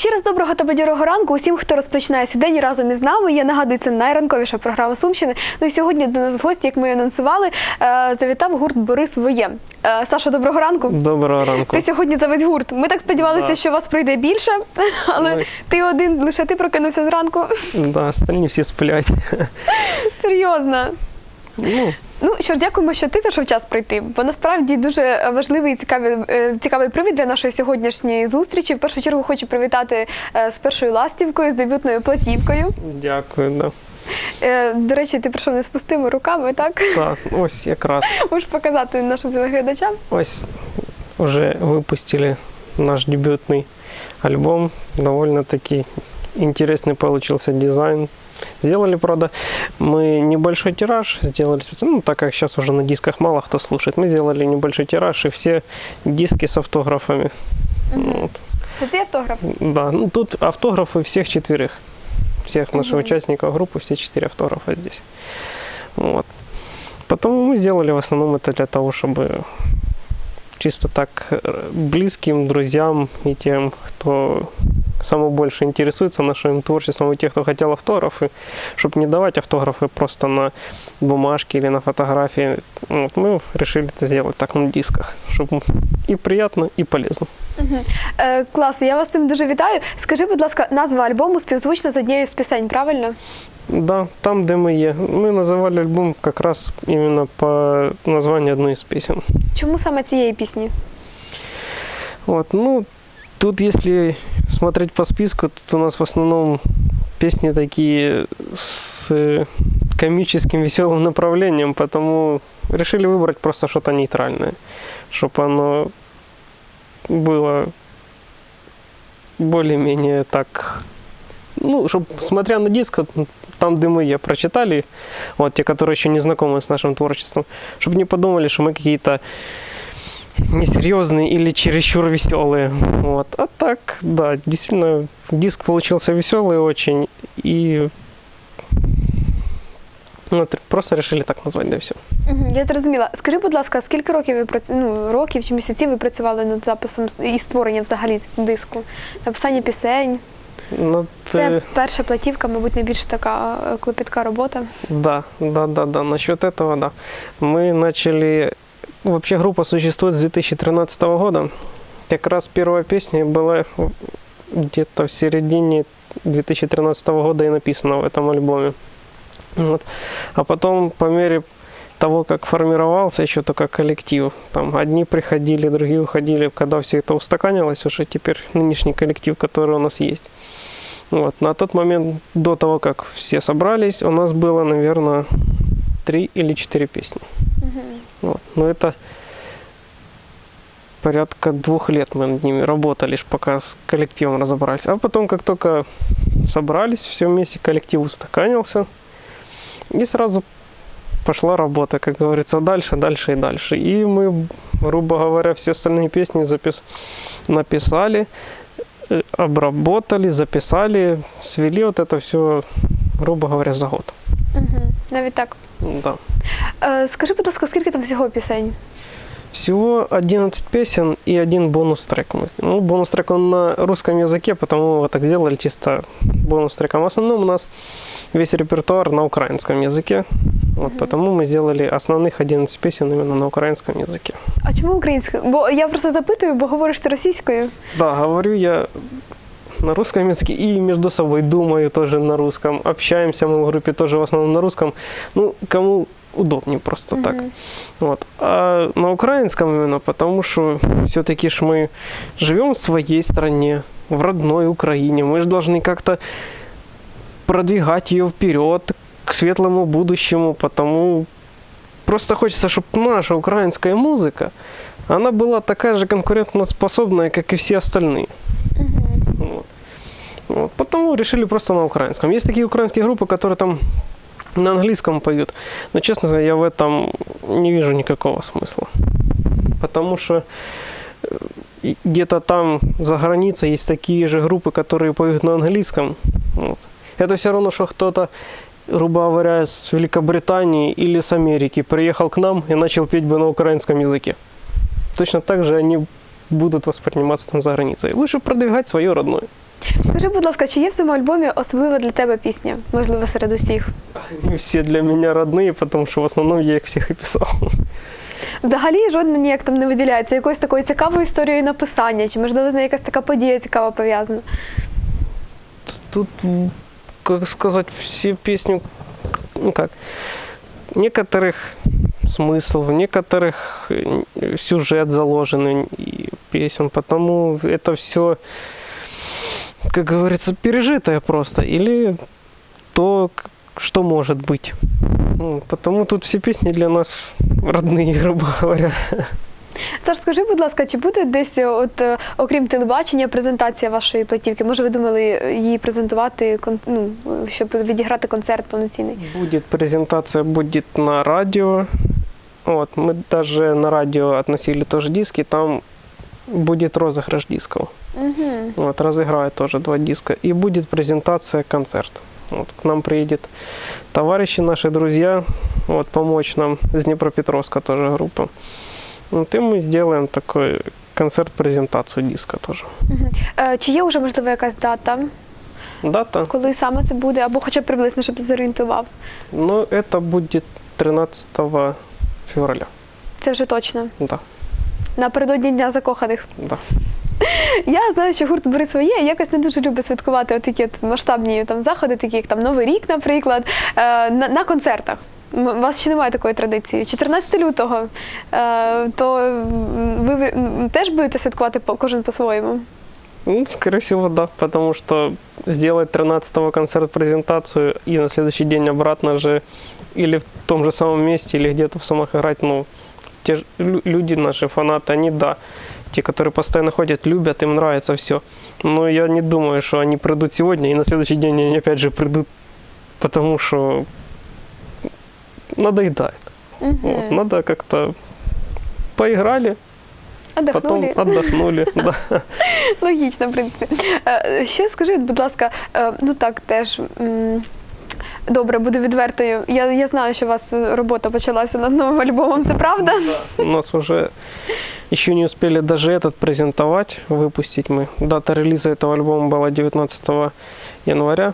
Ще раз доброго та бадьорого ранку усім, хто розпочинає свій день разом із нами. Я нагадую, це найранковіша програма Сумщини. Ну і сьогодні до нас в гості, як ми і анонсували, е, завітав гурт Борис Воє. Е, Саша, доброго ранку. Доброго ранку. Ти сьогодні за весь гурт. Ми так сподівалися, Да. що вас прийде більше, але Ой. ти один, лише ти прокинувся зранку. Да, остальні всі сплять. Серйозно. Ну, Ну що ж, дякуємо, що ти знайшов час прийти. Бо насправді дуже важливий і цікавий, е, цікавий привід для нашої сьогоднішньої зустрічі. В першу чергу хочу привітати е, з першою ластівкою, з дебютною платівкою. дякую, да. Е, До речі, ти прийшов не з пустими руками, так? Так, ось якраз. Можеш показати нашим телеглядачам. Ось уже выпустили наш дебютный альбом. Довольно-таки интересный получился дизайн. Сделали, правда, мы небольшой тираж сделали, специально, ну, так как сейчас уже на дисках мало кто слушает, мы сделали небольшой тираж и все диски с автографами. Вот. Це твій автограф. Да, ну тут автографы всех четверых. Всех наших Мгм. участников группы, все четыре автографа здесь. Вот. Потом мы сделали в основном это для того, чтобы чисто так э, близким, друзьям и тем, кто самое больше интересуется нашим творчеством, и тех, кто хотел автографы, чтобы не давать автографы просто на бумажке или на фотографии. Вот, мы решили это сделать так на дисках, чтобы и приятно, и полезно. Угу. Е, клас, я вас з цим дуже вітаю. Скажи, будь ласка, назва альбому співзвучна з однією з пісень, правильно? Да, там, где мы е. Мы называли альбом как раз именно по названию одной из песен. Чому саме цієї пісні? Вот, ну, тут если смотреть по списку, тут у нас в основном песни такие с э, комическим, веселым направлением, потому решили выбрать просто что-то нейтральное, чтобы оно было более-менее так, ну, чтобы, смотря на диск, там, где мы ее прочитали, вот те, которые еще не знакомы с нашим творчеством, чтобы не подумали, что мы какие-то несерьезные или чересчур веселые. Вот. А так, да, действительно, диск получился веселый очень. И ну, т- просто решили так назвать, да и все. Угу, я зрозуміла. Скажи, будь ласка, скільки років ви працю... ну, років чи місяців ви працювали над записом і створенням взагалі диску? Написання пісень. Ну, Це ты- перша платівка, мабуть, найбільш така е, клопітка робота. Да, да, да, да. Насчет этого, да. Мы начали... Вообще группа существует с 2013 года. Как раз первая песня была где-то в середине 2013 года и написана в этом альбоме. Вот. А потом по мере того, как формировался еще только коллектив, там одни приходили, другие уходили, когда все это устаканилось, уже теперь нынешний коллектив, который у нас есть. Вот. На тот момент, до того, как все собрались, у нас было, наверное, три или четыре песни. Угу. Вот. Но это порядка двух лет мы над ними работали, лишь пока с коллективом разобрались. А потом, как только собрались все вместе, коллектив устаканился, и сразу пошла работа, как говорится, дальше, дальше и дальше. И мы, грубо говоря, все остальные песни запис... написали, э, обработали, записали, свели вот это все, грубо говоря, за год. Угу. Навіть так. Да. Е, скажи, будь ласка, скільки там всього пісень? Всего 11 песен и один бонус трек. мы сделали. Ну, бонус трек он на русском языке, потому мы его так сделали чисто бонус треком. В основном у нас весь репертуар на украинском языке. Вот, потому мы сделали основных 11 песен именно на украинском языке. А чому українською? Бо я просто запитую, бо говориш ти російською. Да, говорю я на русском языке и между собой думаю тоже на русском. Общаемся мы в группе тоже в основном на русском. Ну, кому удобнее просто так. Мгм. Вот. А на украинском именно, потому что все-таки ж мы живем в своей стране, в родной Украине. Мы же должны как-то продвигать ее вперед к светлому будущему, потому просто хочется, чтобы наша украинская музыка, она была такая же конкурентоспособная, как и все остальные. Вот. Вот. Потому решили просто на украинском. Есть такие украинские группы, которые там на английском поют. Но, честно говоря, я в этом не вижу никакого смысла. Потому что э, где-то там за границей есть такие же группы, которые поют на английском. Вот. Это все равно, что кто-то, грубо говоря, с Великобритании или с Америки приехал к нам и начал петь бы на украинском языке. Точно так же они будут восприниматься там за границей. Лучше продвигать свое родное. Скажи, будь ласка, чи є в цьому альбомі особлива для тебе пісня? Можливо, серед усіх? Они все для меня родные, потому что в основном я их всех и писал. Взагалі жодна ніяк там не виділяється якоюсь такою цікавою історією написання, чи можливо з нею якась така подія цікава пов'язана? Тут, м, как сказать, все песни, ну как, некоторых смысл, в некоторых э, сюжет заложенный и песен, потому это все, как говорится, пережитое просто, или то, что может быть. Ну, Потому тут все песни для нас родные, грубо говоря. Саш, скажи, будь ласка, чи буде десь, е, от е, окрім телебачення, презентація вашої платівки? Може, ви думали е, її презентувати, кон- ну, щоб відіграти концерт повноцінний? Будет презентация, будет на радио. Вот, мы даже на радио относили тоже диски, там будет розыгрыш дисков. Угу. Вот, разыграют тоже два диска. И будет презентация, концерт. Вот, к нам приедет товарищи, наши друзья, вот, помочь нам из Днепропетровска тоже группа. Вот, и мы сделаем такой концерт-презентацию диска тоже. Е, чи є вже можливо якась дата, Дата? коли саме це буде, або хоча б приблизно, щоб зорієнтував? Ну, это будет 13 февраля. Це вже точно. Да, Напередодні дня закоханих. да. Я знаю, що гурт бери своє якось не дуже любить святкувати от такі от масштабні там заходи, такі як там Новий рік, наприклад, е, на, на концертах. У вас ще немає такої традиції. 14 лютого, е, то ви, теж будете святкувати кожен по-своєму. Ну, да, потому что сделать 13-го концерт-презентацию и на следующий день обратно же или в том же самом месте, или где-то в Сумах играть, ну, те же люди, наши фанаты, они, да, те, которые постоянно ходят, любят, им нравится все. Но я не думаю, что они придут сегодня, и на следующий день они опять же придут, потому что надоедает. Угу. Вот, надо как-то поиграли, потом Отдохнули. отдохнули. Да. Логічно, в принципі. Е, Ще скажіть, будь ласка, е, ну так теж. м, Добре, буду відвертою. Я, я знаю, що у вас е, робота почалася над новим альбомом, це правда? У нас уже еще не успели даже этот презентовать, выпустить мы. Дата релиза этого альбома была 19 января.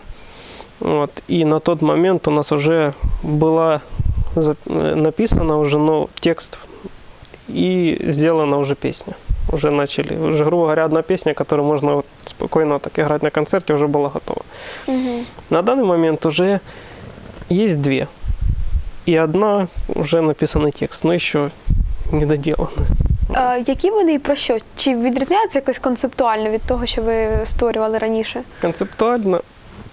Вот. И на тот момент у нас уже была зап- э, написана уже но текст и сделана уже песня. Уже начали. Уже, грубо говоря, одна песня, которую можно вот спокойно так играть на концерте, уже была готова. Угу. На данный момент уже есть две. И одна уже написанный текст, но еще не доделана. Е, Які вони і про що? Чи відрізняються якось концептуально від того, що ви створювали раніше? Концептуально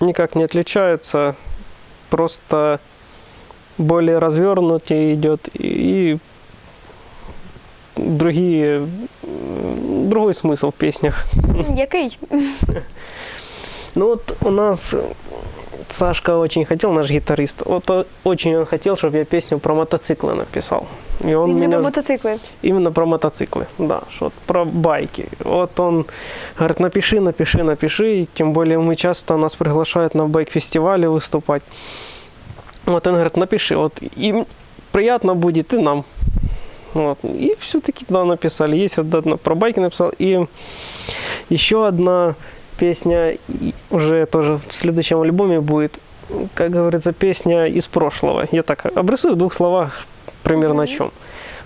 никак не отличается, просто более развернутее идет и другие, другой смысл в песнях. Який? Ну вот у нас Сашка очень хотел, наш гитарист, вот очень он хотел, чтобы я песню про мотоциклы написал. И он Він меня... любить мотоцикли. Именно про мотоциклы, да, что вот про байки. Вот он говорит, напиши, напиши, напиши. И тем более мы часто нас приглашают на байк-фестивале выступать. Вот он говорит, напиши, вот им приятно будет и нам. Вот. И все-таки да, написали. Есть одна про байки написал. И еще одна песня уже тоже в следующем альбоме будет, как говорится, песня из прошлого. Я так обрисую в двух словах примерно о чем.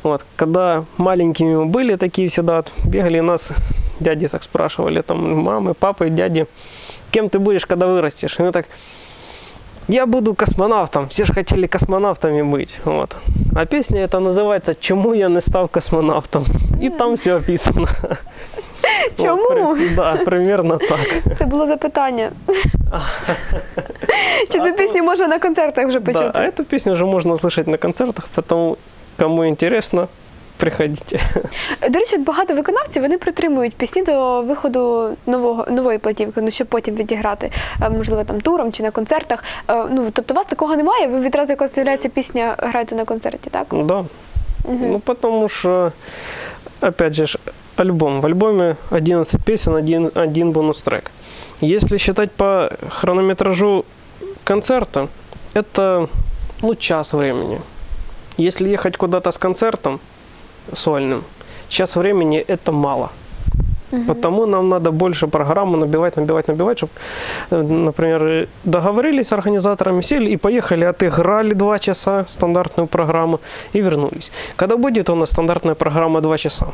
Вот, когда маленькими мы были такие всегда, бегали нас, дяди так спрашивали, там, мамы, папы, дяди, кем ты будешь, когда вырастешь? И мы так, я буду космонавтом, все же хотели космонавтами быть, вот. А песня эта называется «Чему я не стал космонавтом?» И там все описано. Чому? при- да, примерно так. Це було запитання. Чи цю пісню можна на концертах вже Да, а почути? эту песню уже можно слышать на концертах, потому кому интересно, приходите. До речі, багато виконавців вони притримують пісні до виходу нового нової платівки, ну щоб потім відіграти, е, можливо, там туром чи на концертах. Е, Ну тобто, у вас такого немає. Ви відразу, як з'являється пісня, граєте на концерті, так? Да, Мгм. Ну, потому что, опять же, альбом. В альбоме 11 песен, один, один бонус-трек. Если считать по хронометражу концерта, это ну, час времени. Если ехать куда-то с концертом сольным, час времени это мало. Потому нам надо больше программу набивать, набивать, набивать, чтобы, например, э, договорились с организаторами, сели и поехали, отыграли два часа стандартную программу и вернулись. Когда будет у нас стандартная программа два часа,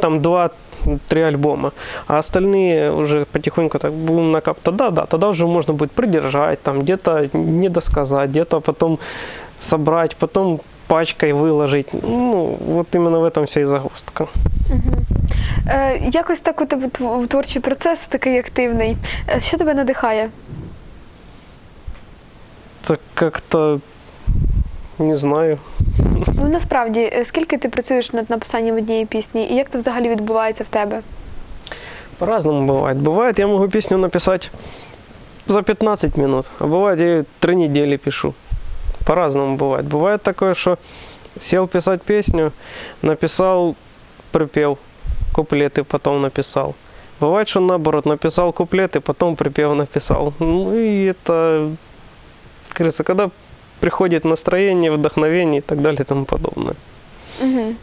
там два-три альбома, а остальные уже потихоньку так будем накап. Тогда да, тогда уже можно будет придержать, там где-то не досказать, где-то потом собрать, потом пачкой выложить. Ну, вот именно в этом вся и загвоздка. Е, якось так у тебе тв- творчий процес такий активний. Е, Що тебе надихає? Это как-то не знаю. Ну насправді, е, скільки ти працюєш над написанням однієї пісні, і як це взагалі відбувається в тебе? По-разному бывает. Бывает, я могу песню написать за 15 минут, а бывает, я ее три недели пишу. По-разному бывает. Бывает такое, что сел писать песню, написал припев, куплеты потом написал. Бывает, что наоборот, написал куплеты, потом припев написал. Ну и это, как говорится, когда приходит настроение, вдохновение и так далее и тому подобное. Угу.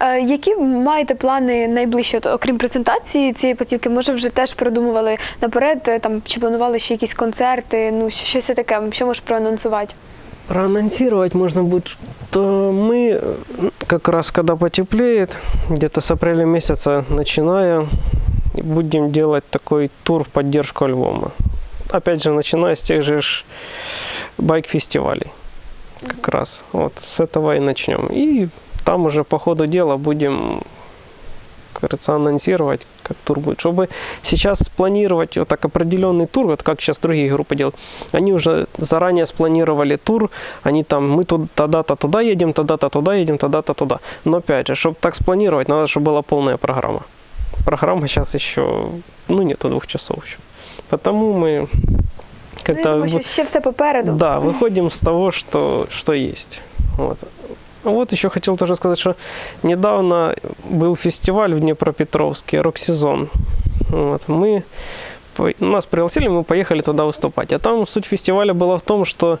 Е, які маєте плани найближче, От, окрім презентації цієї платівки? Може, вже теж продумували наперед, е, там чи планували ще якісь концерти? Ну, щ- щось таке, що можеш проанонсувати? Проанонсировать можно будет, что мы э, как раз когда потеплеет, где-то с апреля месяца начиная, будем делать такой тур в поддержку альбома. Опять же, начиная с тех же ж байк-фестивалей. Как раз. Вот с этого и начнем. И там уже по ходу дела будем говорится, анонсировать, как тур будет. Чтобы сейчас спланировать вот так определенный тур, вот как сейчас другие группы делают, они уже заранее спланировали тур, они там, мы тут тогда-то туда едем, тогда-то туда едем, тогда-то туда. Но опять же, чтобы так спланировать, надо, чтобы была полная программа. Программа сейчас еще, ну, нету двух часов еще. Потому мы Ну, я как-то... думаю, що в- ще все попереду. да, выходим с того, что, что есть. Вот. Вот еще хотел тоже сказать, что недавно был фестиваль в Днепропетровске, рок-сезон. Вот. Мы, нас пригласили, мы поехали туда выступать. А там суть фестиваля была в том, что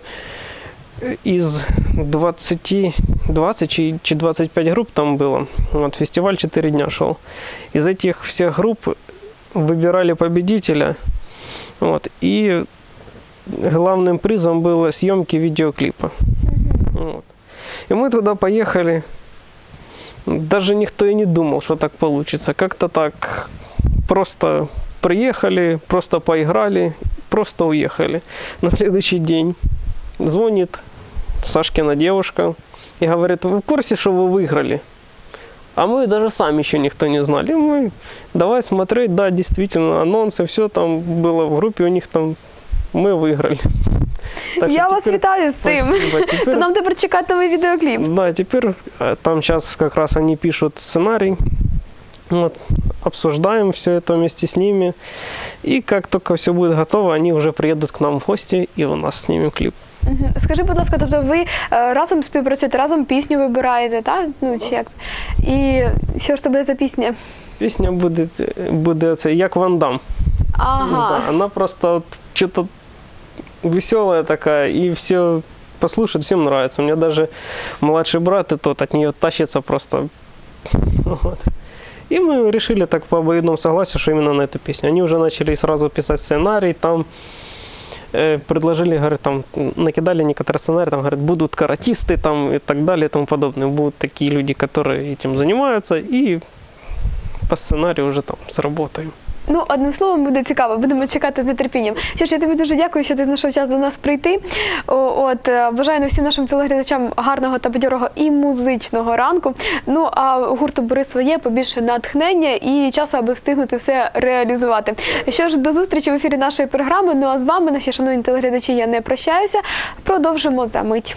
из 20, 20 чи, чи 25 групп там было. Вот, фестиваль 4 дня шел. Из этих всех групп выбирали победителя. Вот, и главным призом было съемки видеоклипа. Вот. И мы туда поехали. Даже никто и не думал, что так получится. Как-то так просто приехали, просто поиграли, просто уехали. На следующий день звонит Сашкина девушка и говорит, вы в курсе, что вы выиграли? А мы даже сами еще никто не знали. Мы давай смотреть, да, действительно, анонсы, все там было в группе у них там, мы выиграли. Так Я что вас теперь- вітаю з цим. Спасибо. То Теперь, нам тепер чекати новий відеокліп. да, теперь э, там сейчас как раз они пишут сценарий. Вот, обсуждаем все это вместе с ними. И как только все будет готово, они уже приедут к нам в гости, и у нас снимем клип. Мгм. Скажи, будь ласка, тобто ви е, разом співпрацюєте, разом пісню вибираєте, так? Ну чи як? І що ж це буде за пісня? Песня будет, будет це як Ван Дам. Ага. Да, она просто вот что-то веселая такая, и все послушают, всем нравится. У меня даже младший брат и тот от нее тащится просто. Вот. И мы решили так по обоюдному согласию, что именно на эту песню. Они уже начали сразу писать сценарий, там э, предложили, говорят, там накидали некоторые сценарии, там говорят, будут каратисты там и так далее и тому подобное. Будут такие люди, которые этим занимаются, и по сценарию уже там сработаем. Ну, одним словом, буде цікаво, будемо чекати з нетерпінням. Що ж, я тобі дуже дякую, що ти знайшов час до нас прийти. О, от е, бажаю всім нашим телеглядачам гарного та бадьорого і музичного ранку. Ну а гурту бери своє, побільше натхнення і часу, аби встигнути все реалізувати. Що ж, до зустрічі в ефірі нашої програми. Ну а з вами, наші шановні телеглядачі, я не прощаюся. Продовжимо за мить.